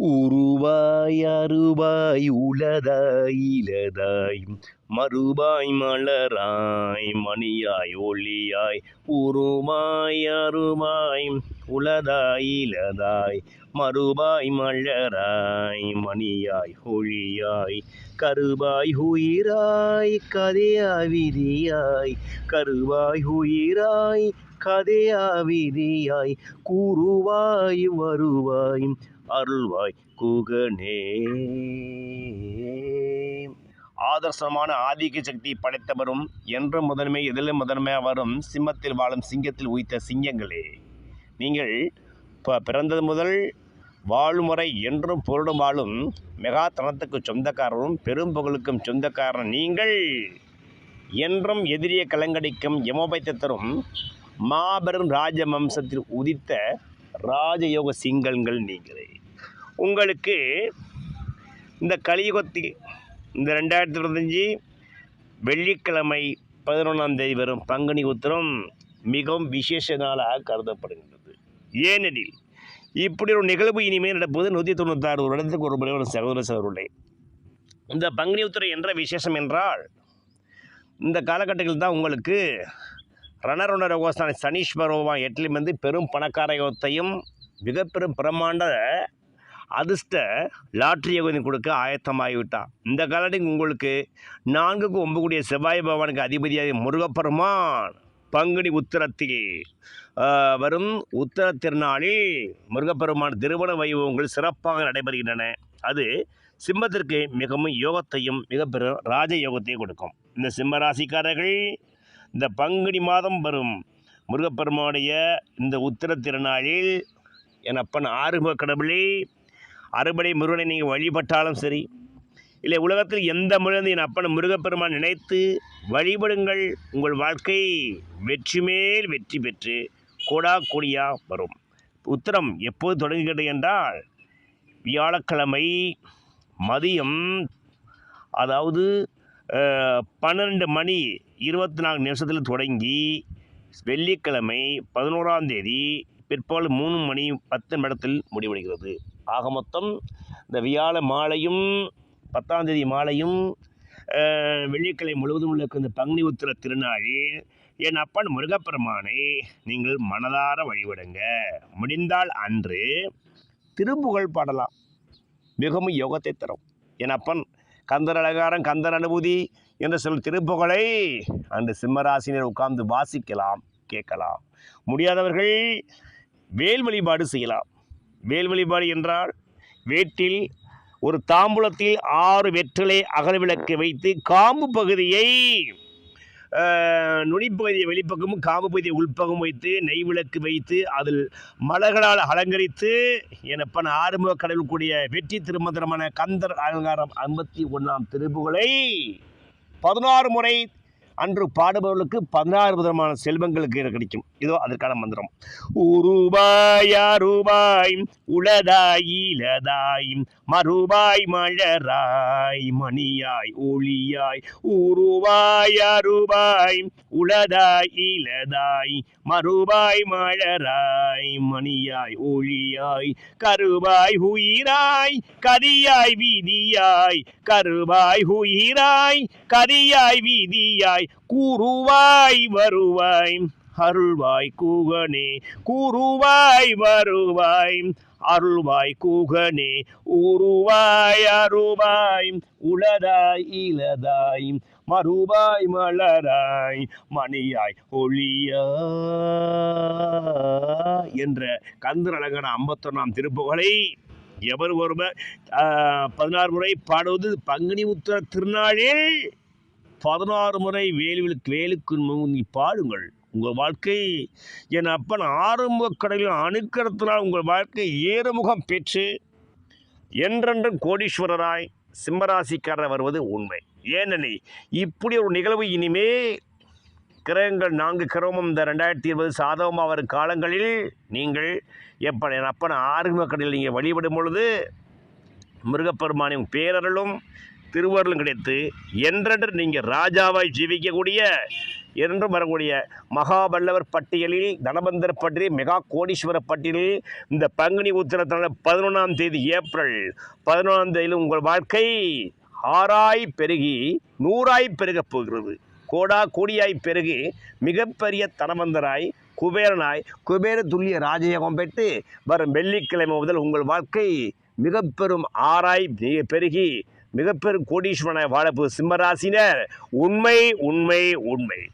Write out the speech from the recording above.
உருவாய் அருவாய் உலதாய் இலதாய் மறுபாய் மலராய் மணியாய் ஒளியாய் உருவாய் அருவாய் உலதாய் இலதாய் மறுபாய் மலராய் மணியாய் ஒளியாய் கருவாய் உயிராய் கதையாய் விதியாய் கருவாய் உயிராய் கதையா விதியாய் கூறுவாய் வருவாய் அருள்வாய் குகனே. ஆதர்சமான ஆதிக்க சக்தி படைத்தவரும் என்ற முதன்மை எதிலும் முதன்மை வரும் சிம்மத்தில் வாழும் சிங்கத்தில் உயித்த சிங்கங்களே. நீங்கள் இப்போ பிறந்தது முதல் வாழ்முறை என்றும் பொருளும் வாழும் மெகாத்தனத்துக்கு சொந்தக்காரரும் பெரும் புகழுக்கும் சொந்தக்காரன் நீங்கள். என்றும் எதிரிய கலங்கடிக்கும் யமோபைத்த தரும் மாபெரும் ராஜவம்சத்தில் உதித்த ராஜயோக சிங்கங்கள் நீங்களே. உங்களுக்கு இந்த கலியுகத்தில் இந்த ரெண்டாயிரத்தி இருபத்தஞ்சி வெள்ளிக்கிழமை பதினொன்றாம் தேதி வரும் பங்குனி உத்திரம் மிகவும் விசேஷ நாளாக கருதப்படுகின்றது. ஏனெனில் இப்படி ஒரு நிகழ்வு இனிமேல் நடப்பது நூற்றி தொண்ணூத்தாறு வருடத்துக்கு ஒரு முறை ஒரு சகோதர சகோதரர்களே. இந்த பங்குனி உத்திரம் என்ற விசேஷம் என்றால் இந்த காலகட்டத்தில் தான் உங்களுக்கு ரணருண ரோகஸ்தான சனீஸ்வரோவா பகவான் எட்டிலும் வந்து பெரும் பணக்கார யோகத்தையும் மிக பெரும் பிரம்மாண்ட அதிர்ஷ்ட லாட்ரி கொஞ்சம் கொடுக்க ஆயத்தமாகிவிட்டான் இந்த காலத்துக்கு உங்களுக்கு நான்குக்கு ஒம்பு கூடிய செவ்வாய் பகவானுக்கு அதிபதியாக முருகப்பெருமான் பங்குனி உத்திரத்தில் வரும் உத்தர திருநாளில் முருகப்பெருமான் திருமண வைபவங்கள் சிறப்பாக நடைபெறுகின்றன. அது சிம்மத்திற்கு மிகவும் யோகத்தையும் மிகப்பெரும் ராஜ யோகத்தையும் கொடுக்கும். இந்த சிம்ம ராசிக்காரர்கள் இந்த பங்குனி மாதம் வரும் முருகப்பெருமானுடைய இந்த உத்திர திருநாளில் என் அப்பன் ஆறுமுக கடவுளே அறுபடை முருகனை நீங்கள் வழிபட்டாலும் சரி இல்லை உலகத்தில் எந்த முழுந்து என் அப்பன் முருகப்பெருமான் நினைத்து வழிபடுங்கள். உங்கள் வாழ்க்கை வெற்றி மேல் வெற்றி பெற்று கோடா கொடியாக வரும். உத்தரம் எப்போது தொடங்குகிறது என்றால் வியாழக்கிழமை மதியம் அதாவது பன்னெண்டு பன்னிரெண்டு மணி இருபத்தி நாலு நிமிஷத்தில் தொடங்கி வெள்ளிக்கிழமை பதினோராம் தேதி பிற்பகல் மூணு மணி பத்து நிமிடத்தில் முடிவடைகிறது. ஆக மொத்தம் இந்த வியாழ மாலையும் பத்தாம் தேதி மாலையும் வெள்ளிக்கிழமை முழுவதும் உள்ள இந்த பங்குனி உத்திர திருநாளில் என் அப்பன் முருகப்பெருமானை நீங்கள் மனதார வழிபடுங்க. முடிந்தால் அன்று திருப்புகழ் பாடலாம். மிகவும் யோகத்தை தரும். என் அப்பன் கந்தர் அலங்காரம் கந்தர் அனுபூதி என்ற சொல் திருப்புகழை அந்த சிம்மராசினர் உட்கார்ந்து வாசிக்கலாம் கேட்கலாம். முடியாதவர்கள் வேல் வழிபாடு செய்யலாம். வேல் வழிபாடு என்றால் வீட்டில் ஒரு தாம்பூலத்தில் ஆறு வெற்றிலை அகலவிளக்கு வைத்து காம்பு பகுதியை நுனிப்பகுதியை வெளிப்பக்கமும் காம்பு பகுதியை உள்பக்கம் வைத்து நெய் விளக்கு வைத்து அதில் மலர்களால் அலங்கரித்து எனப்பன் ஆறுமுக கடவுள் கூடிய வெற்றி திருமந்திரமான கந்தர் அலங்காரம் ஐம்பத்தி ஒன்றாம் திருப்புகளை பதினாறு முறை அன்று பாடுபவர்களுக்கு பதினாறு விதமான செல்வங்களுக்கு கிடைக்கும். இதோ அதற்கான மந்திரம். உருபாய் அருபாய் உளதாய் இலதாய் மறுபாய் மலராய் மணியாய் ஒளியாய் உருவாய் அருபாய் உளதாய் இலதாய் மறுபாய் மலராய் மணியாய் ஒளியாய் கருவாய் உயிராய் கரியாய் வீதியாய் கருவாய் உயிராய் கரியாய் வீதியாய் கூறுவாய் வருவாய் அருள்வாய் கூகனே கூறுவாய் வருவாய் அருள்வாய் கூகனே உருவாய் அருவாய் உளதாய் இலதாய் மறுவாய் மலராய் மணியாய் ஒளியா என்ற கந்தரழகன ஐம்பத்தொன்னாம் திருப்புகளை எவர் ஒருவர் ஆஹ், பதினாறு முறை பாடுவது பங்குனி உத்திர திருநாளில் பதினாறு முறை வேலுவிலுக்கு வேலுக்கு நீ பாடுங்கள். உங்கள் வாழ்க்கை என் அப்பன் ஆரம்ப கடலில் அணுக்கரத்தினால் உங்கள் வாழ்க்கை ஏறுமுகம் பெற்று என்றென்றும் கோடீஸ்வரராய் சிம்மராசிக்காரர் வருவது உண்மை. ஏனெனில் இப்படி ஒரு நிகழ்வு இனிமே கிரகங்கள் நான்கு கிரகமும் இந்த ரெண்டாயிரத்தி இருபது சாதகமாக வரும் காலங்களில் நீங்கள் எப்ப என் அப்பன் ஆறுமுக கடலில் நீங்கள் வழிபடும் பொழுது முருகப்பெருமானின் பேரருளும் திருவருளும் கிடைத்து என்றென்று நீங்கள் ராஜாவாய் ஜீவிக்கக்கூடிய என்றும் வரக்கூடிய மகாபல்லவர் பட்டியலில் தனபந்தர் பட்டியலில் மெகா கோடீஸ்வர பட்டியலில் இந்த பங்குனி உத்திரத்தான பதினொன்றாம் தேதி ஏப்ரல் பதினொன்றாம் தேதியில் உங்கள் வாழ்க்கை ஆறாய் பெருகி நூறாய் பெருகப் போகிறது. கோடா கோடியாய் பெருகி மிகப்பெரிய தனவந்தராய் குபேரனாய் குபேர துல்லிய ராஜயோகம் பெற்று வரும் வெள்ளிக்கிழமை முதல் உங்கள் வாழ்க்கை மிக பெரும் ஆராய் பெருகி மிகப்பெரும் கோடீஸ்வரனை வாழப்பு சிம்மராசினர். உண்மை உண்மை உண்மை.